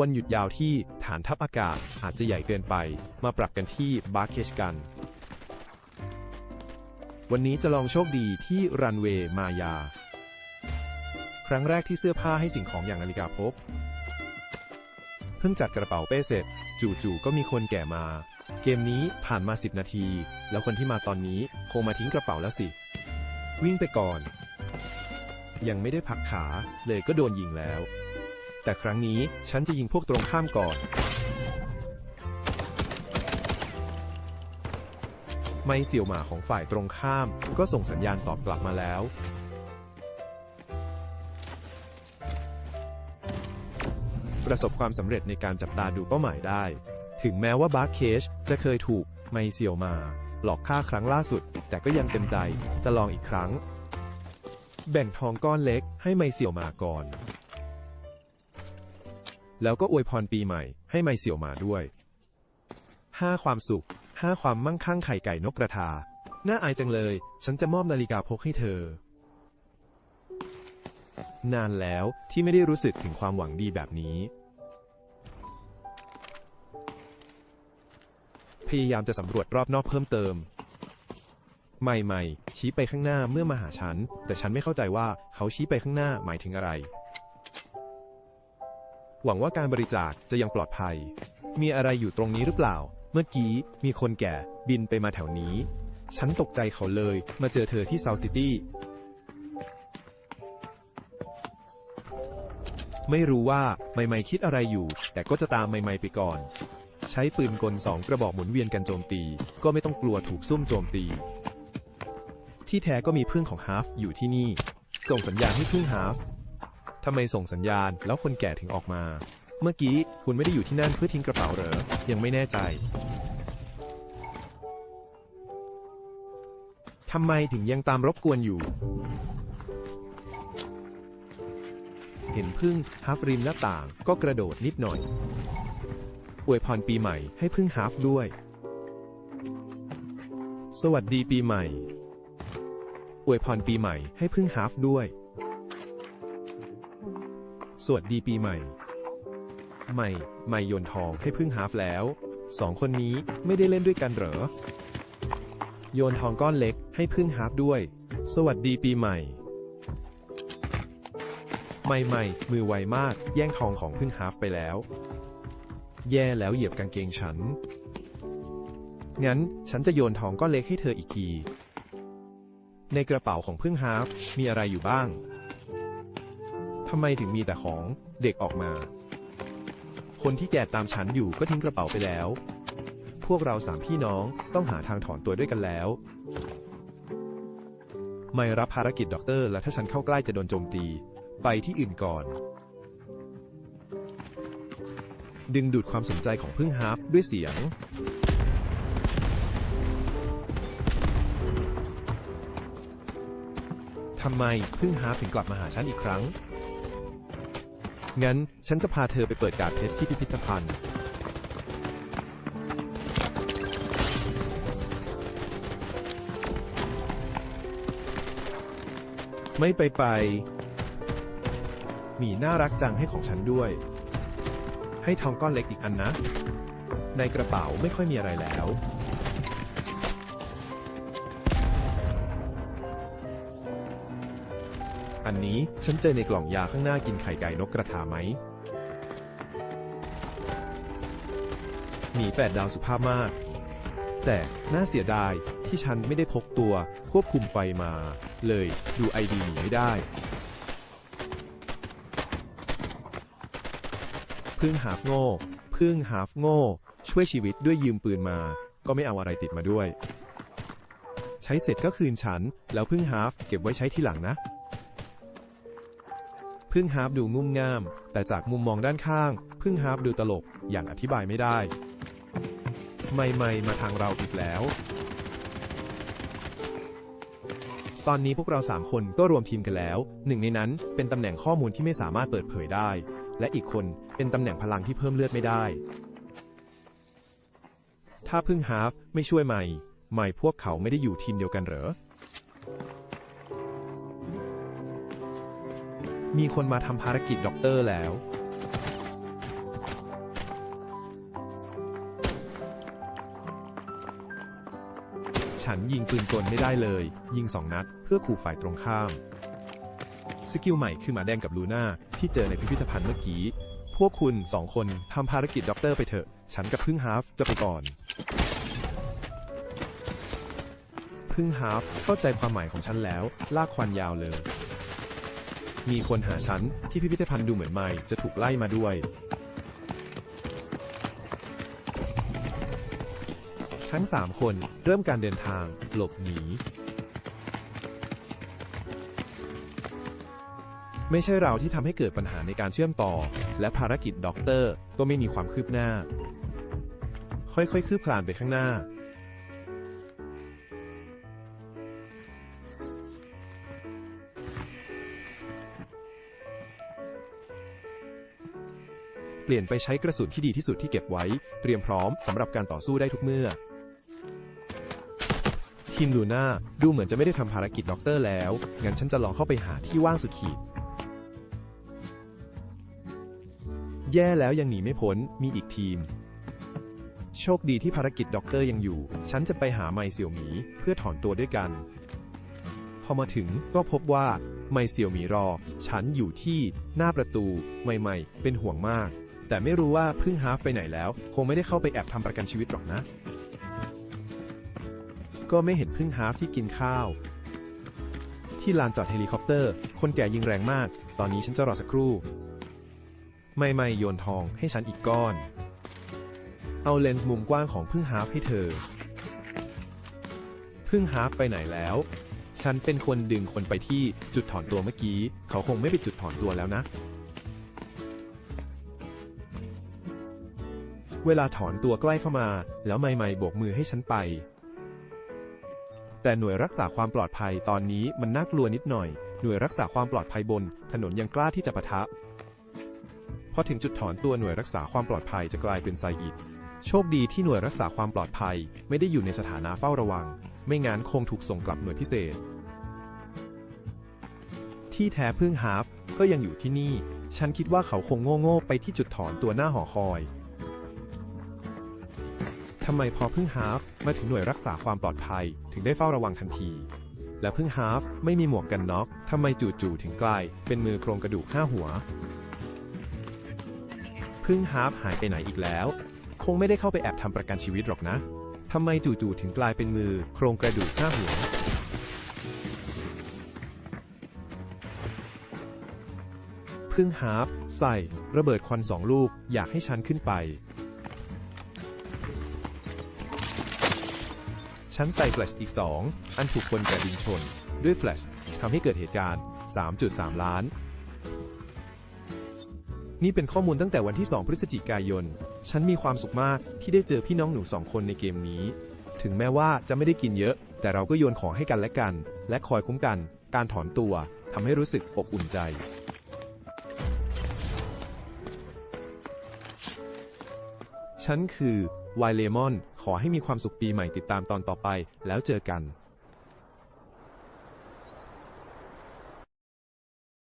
วันหยุดยาวที่ฐานทัพอากาศอาจจะใหญ่เกินไป มาปรับกันที่บาร์เคชกัน วันนี้จะลองโชคดีที่รันเวย์มายา ครั้งแรกที่เสื้อผ้าให้สิ่งของอย่างนาฬิกาพบ เพิ่งจัดกระเป๋าเป้เสร็จ จู่ๆก็มีคนแก่มา เกมนี้ผ่านมา 10 นาที แล้วคนที่มาตอนนี้คงมาทิ้งกระเป๋าแล้วสิ วิ่งไปก่อน ยังไม่ได้พักขาเลยก็โดนยิงแล้ว แต่ครั้งนี้ฉันจะยิงพวกตรงข้ามก่อน ไม่เสี่ยวหมาของฝ่ายตรงข้าม ก็ส่งสัญญาณตอบกลับมาแล้ว ประสบความสำเร็จในการจับตาดูเป้าหมายได้ ถึงแม้ว่าบาร์เคชจะเคยถูกไมเซียวมา หลอกฆ่าครั้งล่าสุด แต่ก็ยังเต็มใจจะลองอีกครั้ง แบ่งทองก้อนเล็กให้ไมเซียวมาก่อน แล้วก็อวยพรปีใหม่ ให้ไมเสี่ยวหมาด้วย 5 ความสุข 5 ความมั่งคั่งไข่ไก่นกกระทา น่าอายจังเลย ฉันจะมอบนาฬิกาพกให้เธอ นานแล้วที่ไม่ได้รู้สึกถึงความหวังดีแบบนี้ พยายามจะสำรวจรอบนอกเพิ่มเติม ใหม่ๆชี้ไปข้างหน้าเมื่อมาหาฉัน แต่ฉันไม่เข้าใจว่าเขาชี้ไปข้างหน้าหมายถึงอะไร หวังว่าการบริจาคจะยังปลอดภัย มีอะไรอยู่ตรงนี้หรือเปล่า เมื่อกี้มีคนแก่บินไปมาแถวนี้ ฉันตกใจเขาเลยมาเจอเธอที่เซาซิตี้ไม่รู้ว่าไมไมคิดอะไรอยู่ แต่ก็จะตามไมไมไปก่อน ใช้ปืนกลสองกระบอกหมุนเวียนกันโจมตี ก็ไม่ต้องกลัวถูกซุ่มโจมตี ที่แท้ก็มีเพึ่งของฮาฟอยู่ที่นี่ ส่งสัญญาณให้พึ่งฮาฟ ทำไมส่งสัญญาณ แล้วคนแก่ถึงออกมา เมื่อกี้คุณไม่ได้อยู่ที่นั่นเพื่อทิ้งกระเป๋าเหรอ ยังไม่แน่ใจ ทำไมถึงยังตามรบกวนอยู่ เห็นพึ่งฮัฟริมหน้าต่างก็กระโดดนิดหน่อย อวยพรปีใหม่ให้พึ่งฮัฟด้วย สวัสดีปีใหม่ อวยพรปีใหม่ให้พึ่งฮัฟด้วย สวัสดีปีใหม่ ใหม่ ใหม่โยนทองให้พึ่งฮาฟแล้วสองคนนี้ไม่ได้เล่นด้วยกันเหรอ โยนทองก้อนเล็กให้พึ่งฮาฟด้วย สวัสดีปีใหม่ ใหม่ใหม่มือไวมาก แย่งทองของพึ่งฮาฟไปแล้ว แย่แล้วเหยียบกางเกงฉัน งั้นฉันจะโยนทองก้อนเล็กให้เธออีกที ในกระเป๋าของพึ่งฮาฟมีอะไรอยู่บ้าง ทำไมถึงมีแต่ของเด็กออกมา คนที่แก่ตามฉันอยู่ก็ทิ้งกระเป๋าไปแล้ว พวกเราสามพี่น้องต้องหาทางถอนตัวด้วยกันแล้ว ไม่รับภารกิจด็อกเตอร์ และถ้าฉันเข้าใกล้จะโดนโจมตี ไปที่อื่นก่อน ดึงดูดความสนใจของพึ่งฮาร์ฟด้วยเสียงทำไมพึ่งฮาร์ฟถึงกลับมาหาฉันอีกครั้ง งั้นฉันจะพาเธอไปเปิดการ์ดเพชรที่พิพิธภัณฑ์ ไม่ไปไปหมีน่ารักจังให้ของฉันด้วย ให้ทองก้อนเล็กอีกอันนะ ในกระเป๋าไม่ค่อยมีอะไรแล้ว อันนี้ฉันเจอในกล่องยาข้างหน้ากินไข่ไก่นกกระทาไหมหมีแปดดาวสุภาพมาก แต่น่าเสียดายที่ฉันไม่ได้พกตัวควบคุมไฟมา เลยดูไอดีหมีไม่ได้ พึ่งหาฟโง่ พึ่งหาฟโง่ ช่วยชีวิตด้วยยืมปืนมา ก็ไม่เอาอะไรติดมาด้วย ใช้เสร็จก็คืนฉัน แล้วพึ่งฮาฟเก็บไว้ใช้ทีหลังนะ พึ่งฮาร์ปดูงุ่มง่าม แต่จากมุมมองด้านข้าง พึ่งฮาร์ปดูตลกอย่างอธิบายไม่ได้ ไม่ไม่มาทางเราอีกแล้ว ตอนนี้พวกเราสามคนก็รวมทีมกันแล้ว หนึ่งในนั้นเป็นตำแหน่งข้อมูลที่ไม่สามารถเปิดเผยได้ และอีกคนเป็นตำแหน่งพลังที่เพิ่มเลือดไม่ได้ ถ้าพึ่งฮาร์ฟไม่ช่วยไม่ไม่พวกเขาไม่ได้อยู่ทีมเดียวกันเหรอ มีคนมาทำภารกิจด็อกเตอร์แล้ว ฉันยิงปืนกลไม่ได้เลย ยิงสองนัด เพื่อขู่ฝ่ายตรงข้าม สกิลใหม่คือหมาแดงกับลูน่า ที่เจอในพิพิธภัณฑ์เมื่อกี้ พวกคุณสองคนทำภารกิจด็อกเตอร์ไปเถอะ ฉันกับพึ่งฮาฟจะไปก่อน พึ่งฮาฟเข้าใจความหมายของฉันแล้ว ลากควันยาวเลย มีคนหาฉันที่พิพิธภัณฑ์ดูเหมือนไม่จะถูกไล่มาด้วย ทั้ง3คนเริ่มการเดินทางหลบหนี ไม่ใช่เราที่ทำให้เกิดปัญหาในการเชื่อมต่อ และภารกิจด็อกเตอร์ก็ไม่มีความคืบหน้า ค่อยๆ คืบคลานไปข้างหน้า เปลี่ยนไปใช้กระสุนที่ดีที่สุดที่เก็บไว้ เตรียมพร้อมสำหรับการต่อสู้ได้ทุกเมื่อทีมลูน่าดูเหมือนจะไม่ได้ทำภารกิจด็อกเตอร์แล้ว งั้นฉันจะลองเข้าไปหาที่ว่างสุดขีด แย่แล้วยังหนีไม่พ้น มีอีกทีม โชคดีที่ภารกิจด็อกเตอร์ยังอยู่ ฉันจะไปหาไมเสี่ยวหมีเพื่อถอนตัวด้วยกัน พอมาถึงก็พบว่าไมเสี่ยวหมีรอ ฉันอยู่ที่หน้าประตู ใหม่ ๆ เป็นห่วงมาก แต่ไม่รู้ว่าพึ่งฮาฟไปไหนแล้ว คงไม่ได้เข้าไปแอบทำประกันชีวิตหรอกนะ ก็ไม่เห็นพึ่งฮาฟที่กินข้าว ที่ลานจอดเฮลิคอปเตอร์ คนแก่ยิงแรงมาก ตอนนี้ฉันจะรอสักครู่ ไม่ไม่โยนทองให้ฉันอีกก้อน เอาเลนส์มุมกว้างของพึ่งฮาฟให้เธอ พึ่งฮาฟไปไหนแล้ว ฉันเป็นคนดึงคนไปที่จุดถอนตัวเมื่อกี้ เขาคงไม่ไปจุดถอนตัวแล้วนะ เวลาถอนตัวใกล้เข้ามา แล้วไม่ไม่โบกมือให้ฉันไป แต่หน่วยรักษาความปลอดภัยตอนนี้มันน่ากลัวนิดหน่อย หน่วยรักษาความปลอดภัยบน ถนนยังกล้าที่จะปะทะ พอถึงจุดถอนตัวหน่วยรักษาความปลอดภัยจะกลายเป็นไซอิดโชคดีที่หน่วยรักษาความปลอดภัย ไม่ได้อยู่ในสถานะเฝ้าระวัง ไม่งั้นคงถูกส่งกลับหน่วยพิเศษ ที่แท้พึ่งฮาฟก็ยังอยู่ที่นี่ ฉันคิดว่าเขาคงโง่ๆไปที่จุดถอนตัวหน้าหอคอย ทำไมพอพึ่งฮาฟมาถึงหน่วยรักษาความปลอดภัย ถึงได้เฝ้าระวังทันที และพึ่งฮาฟไม่มีหมวกกันน็อกทำไมจู่ๆถึงกลายเป็นมือโครงกระดูกห้าหัว พึ่งฮาฟหายไปไหนอีกแล้ว คงไม่ได้เข้าไปแอบทำประกันชีวิตหรอกนะทำไมจู่ๆถึงกลายเป็นมือโครงกระดูกห้าหัวพึ่งฮาฟใส่ ระเบิดควันสองลูก อยากให้ฉันขึ้นไป ฉันใส่แฟลชอีก 2 อันถูกคนกระดิ่งชน ด้วยแฟลชทำให้เกิดเหตุการณ์ 3.3 ล้าน นี่เป็นข้อมูลตั้งแต่วันที่ 2 พฤศจิกายน ฉันมีความสุขมากที่ได้เจอพี่น้องหนูสองคนในเกมนี้ ถึงแม้ว่าจะไม่ได้กินเยอะ แต่เราก็โยนของให้กันและกัน และคอยคุ้มกัน การถอนตัวทำให้รู้สึกอบอุ่นใจฉันคือไวเลมอน ขอให้มีความสุขปีใหม่ติดตามตอนต่อไป แล้วเจอกัน